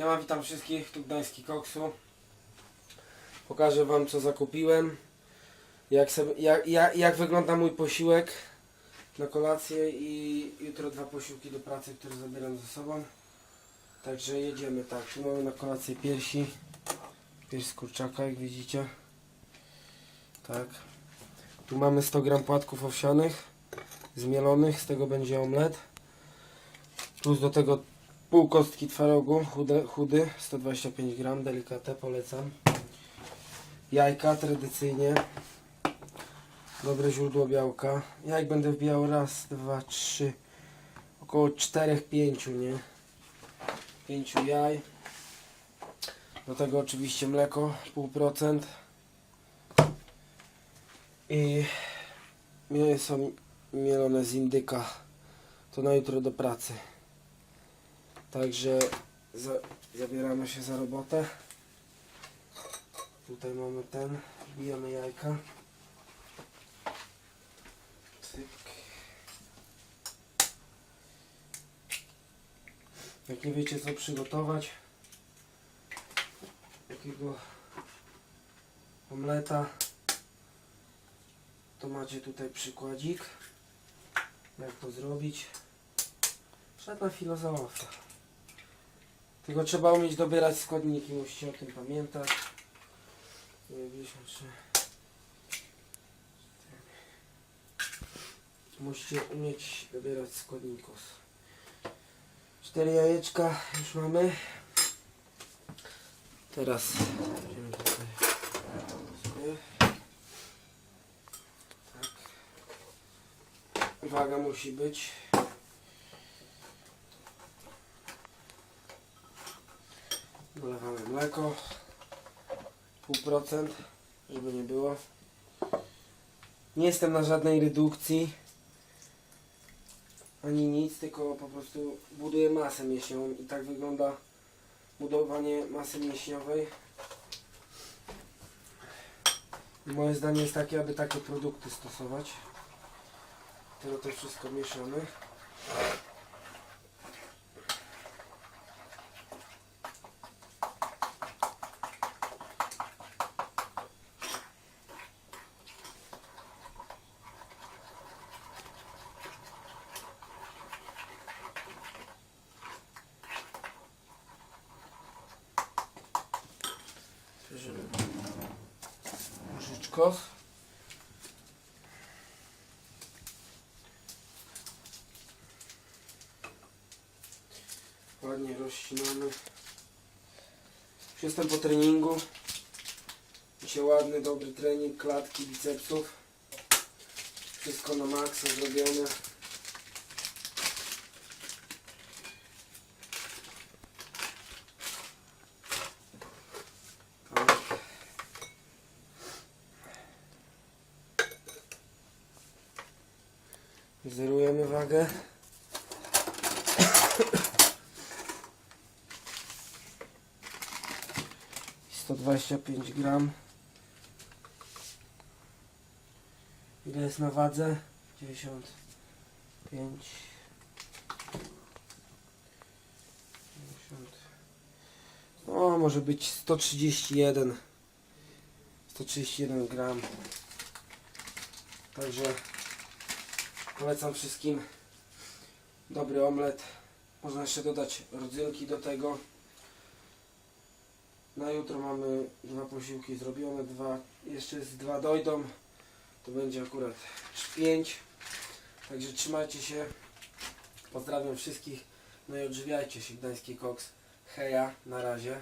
Ja mam witam wszystkich, tu Gdański Koksu. Pokażę Wam co zakupiłem. Jak, sobie, jak, jak, jak wygląda mój posiłek na kolację i jutro dwa posiłki do pracy, które zabieram ze sobą. Także jedziemy tak. Tu mamy na kolację piersi. Pierś z kurczaka, jak widzicie. Tak. Tu mamy 100 gram płatków owsianych zmielonych, z tego będzie omlet. Plus do tego pół kostki twarogu, chudy, chudy 125 gram, delikatę, polecam. Jajka tradycyjnie. Dobre źródło białka. Jajek będę wbijał raz, dwa, trzy, około czterech, pięciu, nie? Pięciu jaj. Do tego oczywiście mleko, pół procent. I mięso mielone z indyka. To na jutro do pracy. Także za, zabieramy się za robotę. Tutaj mamy ten, wbijamy jajka. Cyk. Jak nie wiecie co przygotować, jakiego omleta, to macie tutaj przykładzik, jak to zrobić. Żadna filozofia. Tylko trzeba umieć dobierać składniki, musicie o tym pamiętać. 93. Musicie umieć dobierać składników. Cztery jajeczka już mamy. Teraz tutaj. Tak. Waga musi być. Dolewamy mleko. Pół procent, żeby nie było. Nie jestem na żadnej redukcji. Ani nic, tylko po prostu buduję masę mięśniową i tak wygląda budowanie masy mięśniowej. Moje zdanie jest takie, aby takie produkty stosować. Teraz to wszystko mieszamy. Ładnie rozcinamy. Już jestem po treningu. Dzisiaj ładny, dobry trening klatki, bicepsów. Wszystko na maksa zrobione. Zerujemy wagę. Sto dwadzieścia pięć gram. Ile jest na wadze? 95 50 O, może być 131 131 gram Także polecam wszystkim dobry omlet. Można jeszcze dodać rodzynki do tego. Na jutro mamy dwa posiłki zrobione dwa, jeszcze z dwa dojdą. To będzie akurat 5 także trzymajcie się. Pozdrawiam wszystkich. No i odżywiajcie się Gdański Koks. Heja, na razie